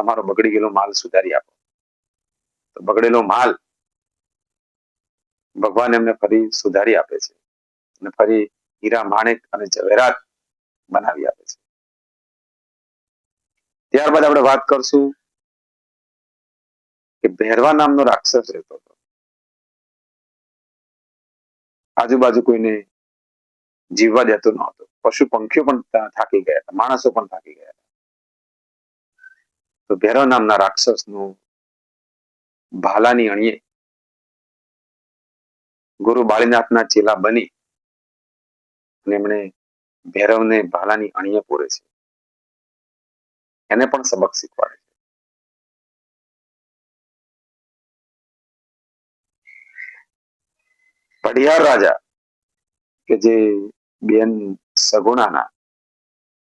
તમારો બગડી ગયેલો માલ સુધારી આપો. તો બગડેલો માલ ભગવાન એમને ફરી સુધારી આપે છે અને ફરી હીરા માણેક અને ઝવેરાત બનાવી આપે છે. ત્યારબાદ આપણે વાત કરશું કે ભેરવા નામનો રાક્ષસ રહેતો હતો. આજુબાજુ કોઈને જીવવા દેતો નહોતો. પશુ પંખીઓ પણ થાકી ગયા હતા, માણસો પણ થાકી ગયા હતા. તો ભૈરવ નામના રાક્ષસનું ભાલાની અણીએ. ગુરુ બાળીનાથના ચેલા બની અને એમણે ભૈરવને ભાલાની અણીએ પૂરે છે. એને પણ સબક શીખવાડે છે. પઢિયાર રાજા કે જે બેન સગુણાના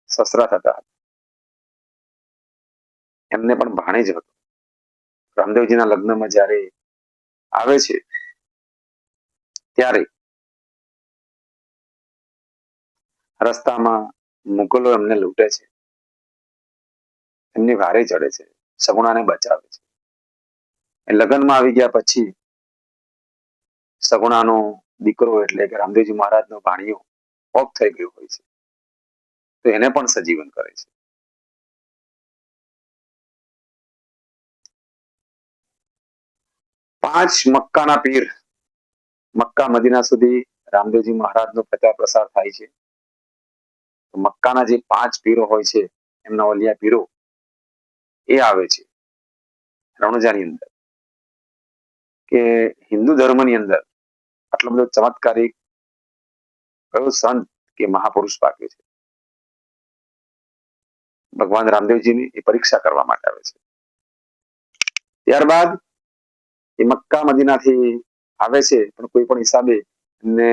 સસરા થતા હતા. એમને પણ ભાણેજ હતો. રામદેવજીના લગ્નમાં જ્યારે આવે છે, ત્યારે રસ્તામાં મુગલો એમને લૂંટે છે. એમની વારે ચડે છે, સગુણાને બચાવે છે. લગ્નમાં આવી ગયા પછી સગુણાનો દીકરો એટલે કે રામદેવજી મહારાજનો ભાણિયો ઓફ થઈ ગયો હોય છે. તો એને પણ સજીવન કરે છે. પાંચ મક્કાના પીર. મક્કા મદીના સુધી રામદેવજી મહારાજનો પ્રચાર પ્રસાર થાય છે. મક્કાના જે પાંચ પીરો હોય છે, એમના ઓલિયા પીરો, એ આવે છે. રણુજાની અંદર. કે હિન્દુ ધર્મની અંદર આટલો બધો ચમત્કારિક કયો સંત કે મહાપુરુષ પાક્યો છે? ભગવાન રામદેવજીની એ પરીક્ષા કરવા માટે આવે છે. ત્યારબાદ એ મક્કા મદીનાથી આવે છે, પણ કોઈ પણ હિસાબે ને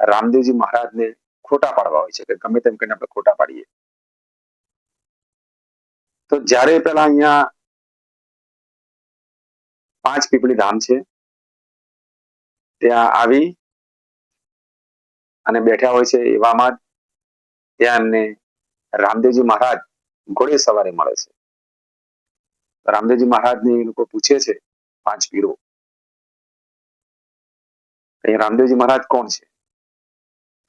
રામદેવજી મહારાજને ખોટા પાડવા હોય છે, કે ગમે તેમ કરીને આપણે ખોટા પાડીએ. તો જ્યારે પેલા અહીંયા પાંચ પીપળી ધામ છે, ત્યાં આવી અને બેઠા હોય છે એવામાં ત્યાં એમને રામદેવજી મહારાજ ઘોડે સવારે મળે છે. રામદેવજી મહારાજને એ લોકો પૂછે છે પાંચ પીરો એ રામદેવજી મહારાજ કોણ છે?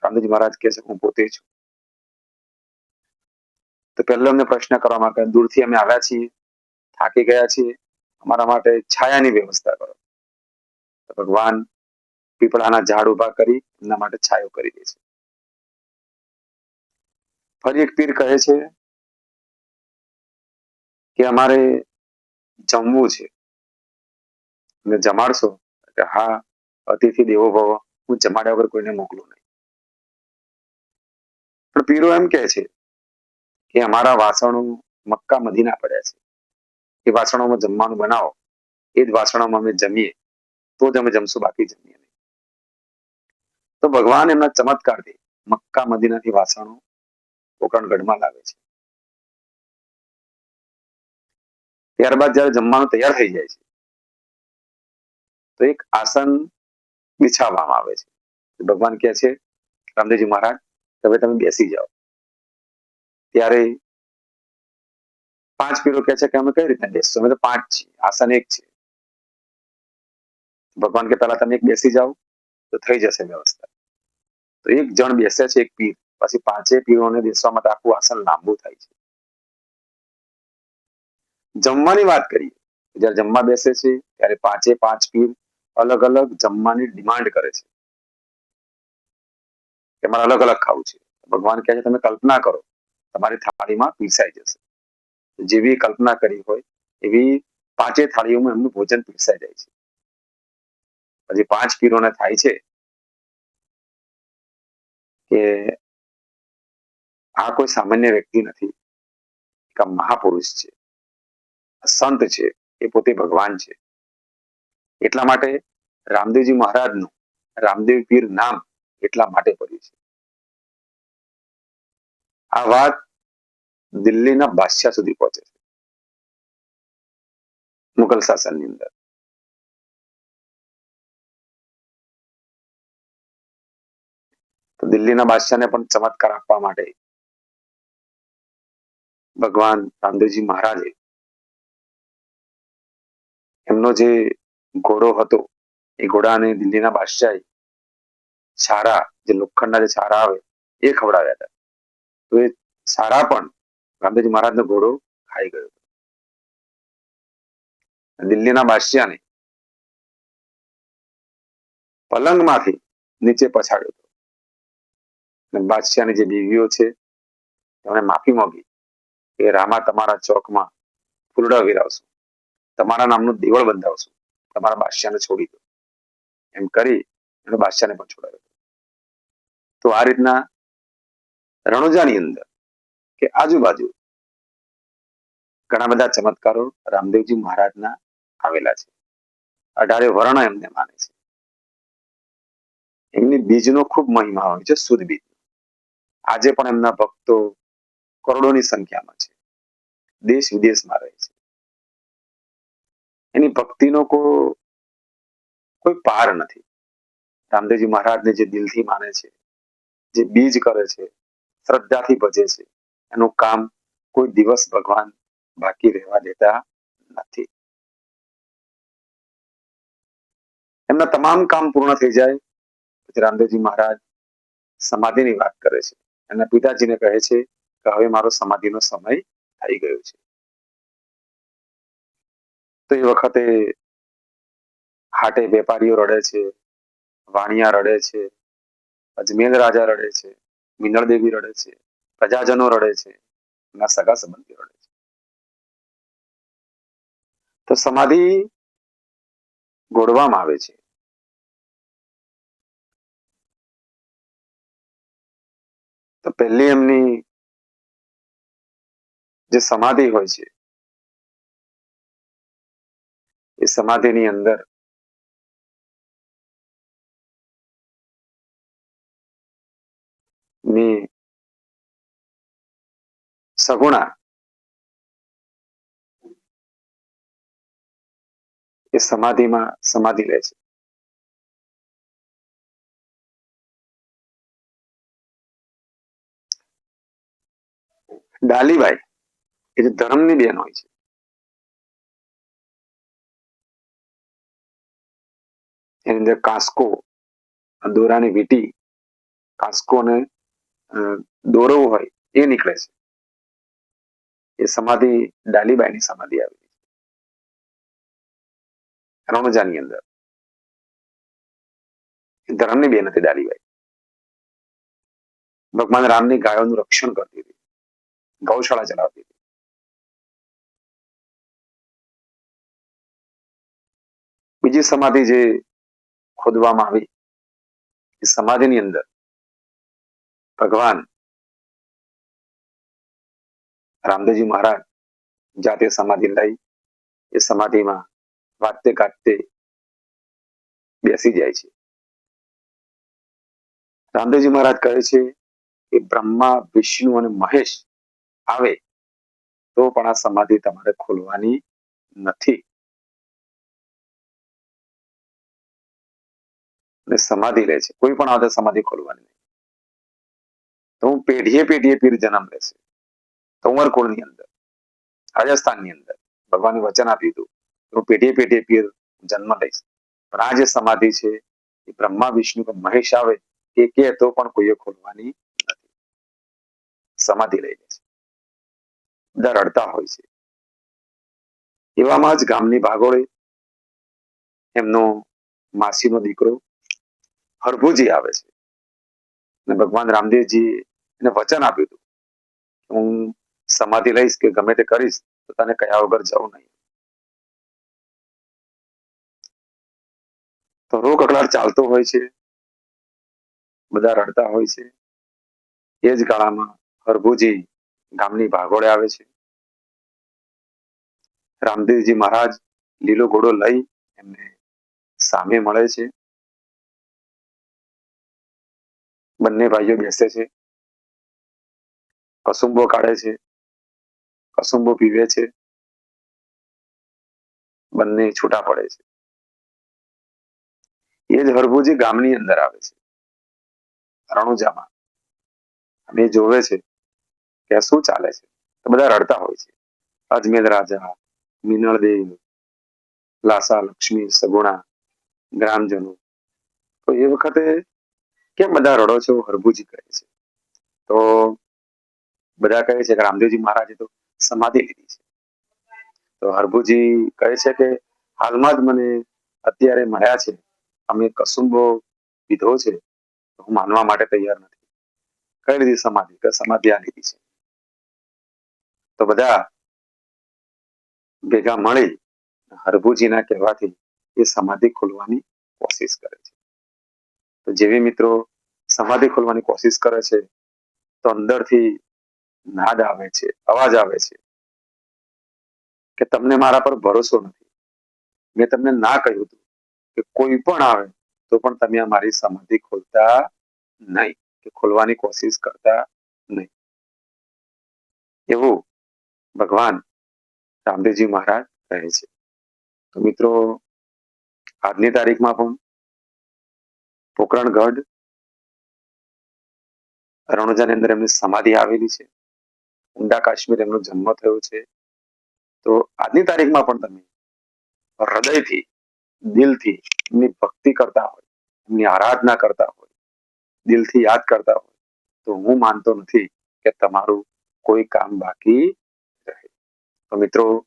રામદેવજી મહારાજ કહે છે, હું પોતે છું. તો પહેલો અમને પ્રશ્ન કરવામાં માટે દૂરથી અમે આવ્યા છીએ, થાકી ગયા છીએ. અમારા માટે છાયાની વ્યવસ્થા કરો. તો ભગવાન પીપળાના ઝાડ ઊભા કરી એમના માટે છાયો કરી દે છે. ફરી એક પીર કહે છે કે, અમારે જમવું છે. ને જમાડશો? કે, હા. અતિથિ દેવો ભવ. હું જમાડ્યા વગર કોઈને મોકલું નહીં. પણ પીરો એમ કહે છે કે અમારા વાસણો મક્કા મદીના પડ્યા છે. એ વાસણોમાં જમવાનું બનાવો. એ જ વાસણોમાં અમે જમીએ. તો જ અમે જમશું, બાકી જમીએ નહીં. તો ભગવાન એમના ચમત્કારથી મક્કા મદીનાથી વાસણો પોકરણગઢમાં લાવે છે. ત્યારબાદ જયારે જમવાનું તૈયાર થઈ જાય છે, તો એક આસન બિછાવવામાં આવે છે. ભગવાન કહે છે, રામદેવજી મહારાજ, હવે તમે બેસી જાઓ. ત્યારે પાંચ પીરો કહે છે કે અમે કઈ રીતે બેસશું? અમે તો પાંચ છીએ, આસન એક છે. ભગવાન કે પહેલા તમે એક બેસી જાઓ, તો થઈ જશે વ્યવસ્થા. તો એક જણ બેસે છે, એક પીર. પછી પાંચે પીરોને બેસવા માટે આખું આસન લાંબુ થાય છે. જમવાની વાત કરીએ. જ્યારે જમવા બેસે છે, ત્યારે પાંચે પાંચ પીર અલગ અલગ જમવાની ડિમાન્ડ કરે છે. કે મારે અલગ અલગ ખાવું છે. ભગવાન કહે છે, તમે કલ્પના કરો, તમારી થાળીમાં પીરસાઈ જશે. જેવી કલ્પના કરી હોય, એવી પાંચે થાળીઓમાં એમનું ભોજન પીરસાઈ જાય છે. પછી પાંચ પીરોને થાય છે કે આ કોઈ સામાન્ય વ્યક્તિ નથી મહાપુરુષ છે સંત છે, એ પોતે ભગવાન છે. એટલા માટે રામદેવજી મહારાજનું રામદેવ પીર નામ એટલા માટે પડ્યું છે. આ વાત દિલ્હીના બાદશાહ સુધી પહોંચે છે. મુઘલ શાસનની અંદર. તો દિલ્હીના બાદશાહને પણ ચમત્કાર આપવા માટે ભગવાન રામદેવજી મહારાજે એમનો જે ઘોડો હતો એ ઘોડાને દિલ્હીના બાદશાહે સારા, જે લોખંડના જે સારા આવે, એ ખવડાવ્યા હતા. તો એ સારા પણ ગાંધીજી મહારાજનો ઘોડો ખાઈ ગયો દિલ્હીના બાદશાહને પલંગમાંથી નીચે પછાડ્યો હતો. અને બાદશાહની જે બીવીઓ છે તેમણે માફી માંગી કે રામા, તમારા ચોકમાં ફૂલડા વિરાવશું તમારા નામનું દેવળ બંધાવશું. તમારા બાદશાહને છોડી દો. એમ કરી એનો બાદશાહને પણ છોડાવ્યો. તો આ રીતના રણુજાની અંદર કે આજુબાજુ ઘણા બધા ચમત્કારો રામદેવજી મહારાજના આવેલા છે. અઢારે વર્ણ એમને માને છે. એમની બીજનો ખૂબ મહિમા હોય છે સુદ બીજ આજે પણ એમના ભક્તો કરોડોની સંખ્યામાં છે. દેશ વિદેશમાં રહે છે. એની ભક્તિનો કોઈ કોઈ પાર નથી. રામદેવજી મહારાજને જે દિલથી માને છે, જે બીજ કરે છે, શ્રદ્ધાથી ભજે છે, એનું કામ કોઈ દિવસ ભગવાન બાકી રહેવા દેતા નથી. એમના તમામ કામ પૂર્ણ થઈ જાય, પછી રામદેવજી મહારાજ સમાધિની વાત કરે છે. એમના પિતાજીને કહે છે કે હવે મારો સમાધિનો સમય થઈ ગયો છે. તો એ વખતે હાટે વેપારીઓ રડે છે, વાણિયા રડે છે, અજમેર રાજા રડે છે, મિનળ દેવી રડે છે, પ્રજાજનો રડે છે એના સગા સંબંધી રડે છે. તો સમાધિ ગોળવામાં આવે છે. તો પહેલી એમની જે સમાધિ હોય છે, એ સમાધિની અંદર ની સગુણા. એ સમાધિમાં સમાધિ લે છે. ડાલીબાઈ, એ જે ધર્મની બેન હોય છે. એની અંદર કાસ્કો દોરાની વીટી કાસ્કો અને દોરો હોય એ નીકળે છે. એ સમાધિ, ડાલીબાઈની સમાધિ આવી રણુજાની અંદર. ધર્મની બેન હતી ડાલીબાઈ. ભગવાન રામની ગાયોનું રક્ષણ કરતી હતી. ગૌશાળા ચલાવતી હતી. બીજી સમાધિ જે ખોદવામાં આવી, એ સમાધિની અંદર ભગવાન રામદેવજી મહારાજ જાતે સમાધિ લઈ, એ સમાધિમાં વાતે ગાતે બેસી જાય છે. રામદેવજી મહારાજ કહે છે કે બ્રહ્મા, વિષ્ણુ અને મહેશ આવે તો પણ આ સમાધિ તમારે ખોલવાની નથી. સમાધિ લે છે. કોઈ પણ આવતા સમાધિ ખોલવાની નહીં. તો હું પેઢીએ પેઢીએ પીર જન્મ લેશે. તો ઉમરકોળની અંદર? રાજસ્થાનની અંદર. ભગવાને વચન આપ્યું હતું હું પેઢીએ પેઢીએ પીર જન્મ લઈશ. પણ આ જે સમાધિ છે, એ બ્રહ્મા, વિષ્ણુ કે મહેશ આવે, કે કે તો પણ કોઈએ ખોલવાની નથી. સમાધિ લઈ લે છે. બધા રડતા હોય છે. એવામાં જ ગામની ભાગોળે એમનો માસીનો દીકરો હરભુજી આવે છે. અને ભગવાન રામદેવજી એને વચન આપ્યું હતું. હું સમાધિ લઈશ કે ગમે તે કરીશ, તો તને કયા વગર જવું નહીં. તો રોગ અકળાટ ચાલતો હોય છે, બધા રડતા હોય છે. એ જ ગાળામાં હરભુજી ગામની ભાગોળે આવે છે. રામદેવજી મહારાજ લીલો ઘોડો લઈ એમને સામે મળે છે. બંને ભાઈઓ બેસે છે. કસુંબો કાઢે છે, કસુંબો પીવે છે, બંને છૂટા પડે છે. એ જ હરભુજી ગામની અંદર આવે છે, રણુજામાં. અને જોવે છે કે શું ચાલે છે? બધા રડતા હોય છે. અજમેર રાજા, મિનળદેવ, લાસા, લક્ષ્મી, સગુણા, ગ્રામજનો. તો એ વખતે કેમ બધા રડો છો હરભુજી કહે છે? તો બધા કહે છે કે રામદેવજી મહારાજે તો સમાધિ લીધી છે. તો હરભુજી કહે છે કે હાલમાં જ મને અત્યારે મળ્યા છે. અમે કસુંબો પીધો છે. હું માનવા માટે તૈયાર નથી. કઈ લીધી સમાધિ? કે સમાધિ આ લીધી છે. તો બધા ભેગા મળી હરભુજીના કહેવાથી એ સમાધિ ખોલવાની કોશિશ કરે છે. તો જેવી મિત્રો સમાધિ ખોલવાની કોશિશ કરે છે, તો અંદરથી નાદ આવે છે, અવાજ આવે છે કે તમને મારા પર ભરોસો નથી. મેં તમને ના કહ્યું હતું કે કોઈ પણ આવે તો પણ તમે આ મારી સમાધિ ખોલતા નહીં, કે ખોલવાની કોશિશ કરતા નહીં. એવું ભગવાન રામદેવજી મહારાજ કહે છે. તો મિત્રો, આજની તારીખમાં પણ પોકરણગઢ રણુજાની અંદર એમની સમાધિ આવેલી છે. ઊંડા કાશ્મીર એમનો જન્મ થયો છે. તો આજની તારીખમાં પણ તમે હૃદયથી, દિલથી એમની ભક્તિ કરતા હોય, એમની આરાધના કરતા હોય, દિલથી યાદ કરતા હોય, તો હું માનતો નથી કે તમારું કોઈ કામ બાકી રહે. તો મિત્રો,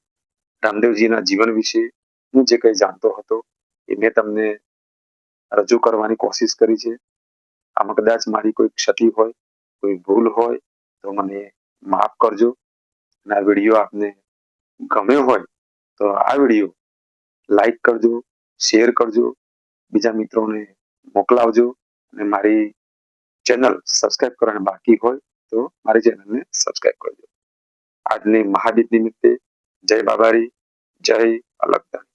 રામદેવજીના જીવન વિશે હું જે કંઈ જાણતો હતો એ મેં તમને રજૂ કરવાની કોશિશ કરી છે. આમાં કદાચ મારી કોઈ ક્ષતિ હોય, કોઈ ભૂલ હોય, તો મને માફ કરજો. અને આ વીડિયો આપને ગમ્યો હોય તો આ વીડિયો લાઈક કરજો શેર કરજો, બીજા મિત્રોને મોકલાવજો અને મારી ચેનલ સબસ્ક્રાઇબ કરવાની બાકી હોય તો મારી ચેનલને સબસ્ક્રાઇબ કરજો. આજની મહાદીપ નિમિત્તે જય બાબારી, જય અલગદાન